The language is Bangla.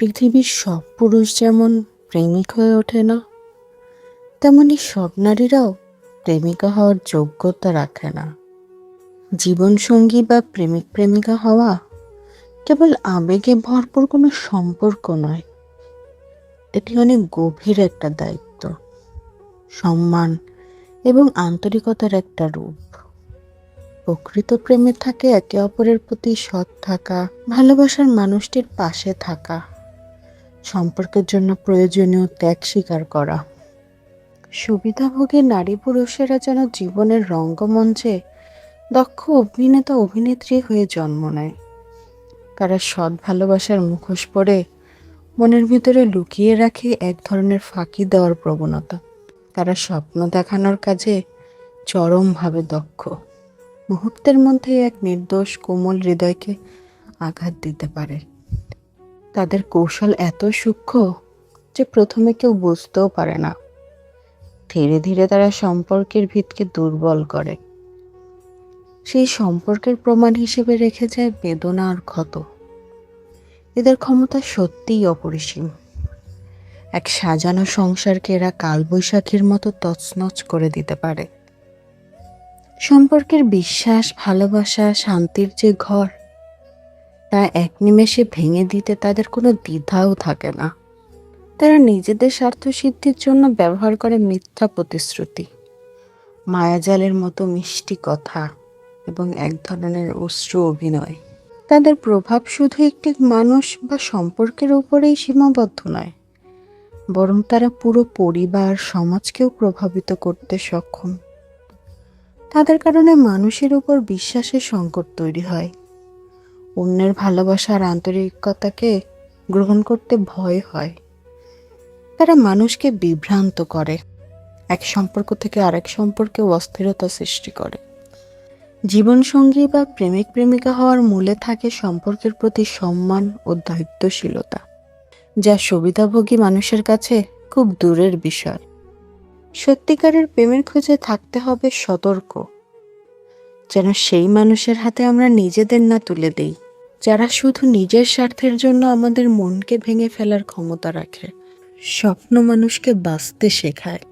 পৃথিবীর সব পুরুষ যেমন প্রেমিক হয়ে ওঠে না, তেমনি সব নারীরাও প্রেমিকা হওয়ার যোগ্যতা রাখে না। জীবনসঙ্গী বা প্রেমিক প্রেমিকা হওয়া কেবল আবেগে ভরপুর কোনো সম্পর্ক নয়, এটি অনেক গভীর একটা দায়িত্ব, সম্মান এবং আন্তরিকতার একটা রূপ। প্রকৃত প্রেমে থাকে একে অপরের প্রতি সৎ থাকা, ভালোবাসার মানুষটির পাশে থাকা। সম্পর্কের জন্য প্রয়োজনীয় ত্যাগ স্বীকার করা। সুবিধাভোগী নারী পুরুষেরা যেন জীবনের রঙ্গমঞ্চে দক্ষ অভিনেতা, অভিনেত্রী হয়ে জন্ম নেয়। তারা সৎ ভালোবাসার মুখোশ পরে মনের ভিতরে লুকিয়ে রাখে এক ধরনের ফাঁকি দেওয়ার প্রবণতা। তারা স্বপ্ন দেখানোর কাজে চরমভাবে দক্ষ। মুহূর্তের মধ্যে এক নির্দোষ কোমল হৃদয়কে আঘাত দিতে পারে। তাদের কৌশল এত সূক্ষ্ম যে প্রথমে কেউ বুঝতেও পারে না। ধীরে ধীরে তারা সম্পর্কের ভিতকে দুর্বল করে। সেই সম্পর্কের প্রমাণ হিসেবে রেখে যায় বেদনা আর ক্ষত। এদের ক্ষমতা সত্যিই অপরিসীম। এক সাজানো সংসারকে এরা কালবৈশাখীর মতো তছনছ করে দিতে পারে। সম্পর্কের বিশ্বাস, ভালোবাসা, শান্তির যে ঘর তা এক নিমেষে ভেঙে দিতে তাদের কোনো দ্বিধাও থাকে না। তারা নিজেদের স্বার্থ সিদ্ধির জন্য ব্যবহার করে মিথ্যা প্রতিশ্রুতি। মায়াজালের মতো মিষ্টি কথা এবং এক ধরনের অশ্রু অভিনয়। তাদের প্রভাব শুধু একটি মানুষ বা সম্পর্কের উপরেই সীমাবদ্ধ নয়, বরং তারা পুরো পরিবার, সমাজকেও প্রভাবিত করতে সক্ষম। তাদের কারণে মানুষের উপর বিশ্বাসের সংকট তৈরি হয়। অন্যের ভালোবাসা আর আন্তরিকতাকে গ্রহণ করতে ভয় হয়। তারা মানুষকে বিভ্রান্ত করে, এক সম্পর্ক থেকে আরেক সম্পর্কে অস্থিরতা সৃষ্টি করে। জীবনসঙ্গী বা প্রেমিক প্রেমিকা হওয়ার মূলে থাকে সম্পর্কের প্রতি সম্মান ও দায়িত্বশীলতা, যা সুবিধাভোগী মানুষের কাছে খুব দূরের বিষয়। সত্যিকারের প্রেমের খোঁজে থাকতে হবে সতর্ক, যেন সেই মানুষের হাতে আমরা নিজেদের না তুলে দেই। যারা শুধু নিজের স্বার্থের জন্য আমাদের মনকে ভেঙে ফেলার ক্ষমতা রাখে, স্বপ্ন মানুষকে বাঁচতে শেখায়।